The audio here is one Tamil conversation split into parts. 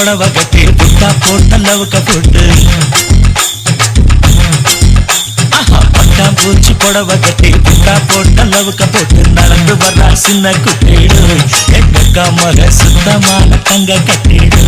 புடவை கட்டி புட்டா போட்ட லவுக்க போட்டு. ஆஹா பட்டாம்பூச்சி புடவை கட்டி புட்டா போட்ட லவுக்க போட்டு. நடந்து வர்றா சின்ன குட்டிடு. எங்க மக சுத்தமான தங்க கட்டிடு.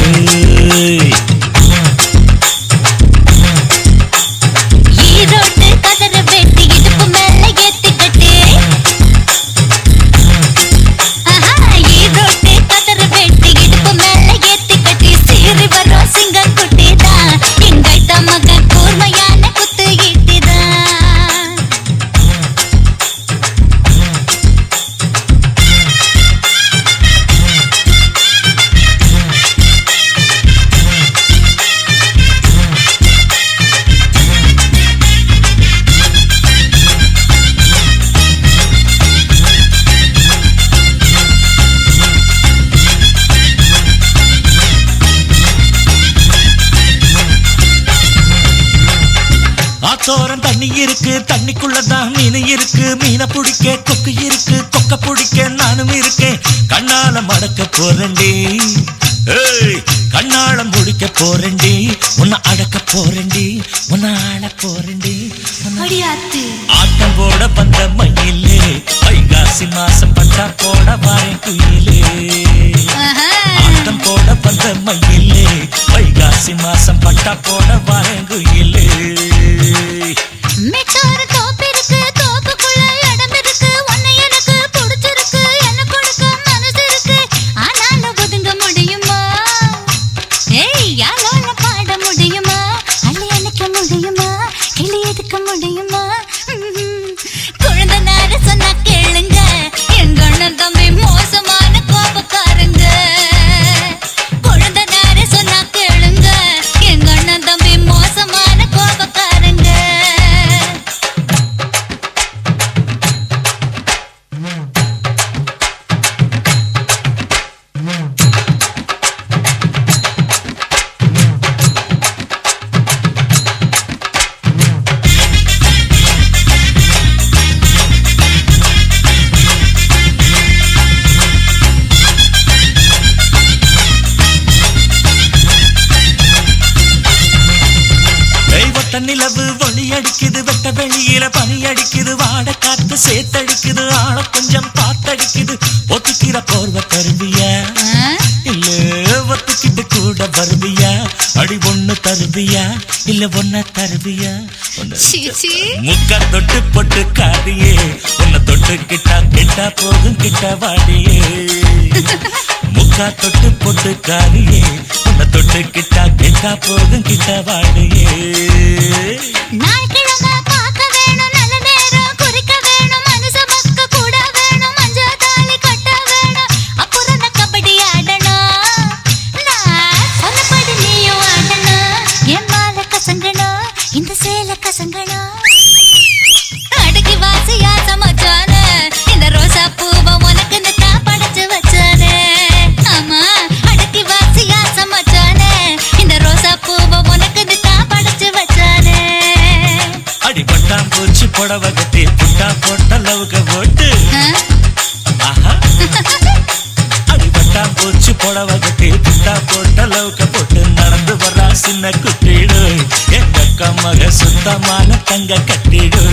ஆத்தோரம் தண்ணி இருக்கு தண்ணிக்குள்ளதான் மீன் இருக்கு மீனை பிடிக்க கொக்கு இருக்கு கொக்க பிடிக்க நானும் இருக்கேன். கண்ணால மடக்க போறேன்டி. ஏய் கண்ணால முடிக்க போறேன்டி. உன்னை அடக்க போறேன்டி. உன்னை ஆள அடியாத்து. ஆட்டம் போட வந்த மயிலே வைகாசி மாசம் பட்டா போட வாரேன் குயிலே. ஆட்டம் போட வந்த மயிலே வைகாசி மாசம் பட்டா போட வாரேன் குயிலே. அடிக்குது வெட்ட வெளியில பனி அடிக்குது வாட காத்து சேத்தடிக்குது ஆள கொஞ்சம் பார்த்தடிக்குது ஒத்துக்கிற போர்வ தருவியா? ஆ? இல்ல ஒத்துக்கிட்டு கூட வருவியா? அடி ஒண்ணு தருவியா? இல்ல ஒன்ன தருவியா. முக்க தொட்டு பொட்டு காடியே உன்னை தொட்டு கிட்டா கிட்டா போகும் கிட்ட வாடியே. முக்கா தொட்டு பொட்டு காடியே உன்னை தொட்டு கிட்டா கிட்டா போகும் கிட்ட வாடியே. புடவை கட்டி புட்டா போட்ட லவுக போட்டு. அடிபட்டா போச்சு அடி புடவை கட்டி புட்டா போட்ட லவுக போட்டு நடந்து வர்றா சின்ன குட்டிடு. எங்க அக்கா மக சுத்தமான தங்க கட்டிடு.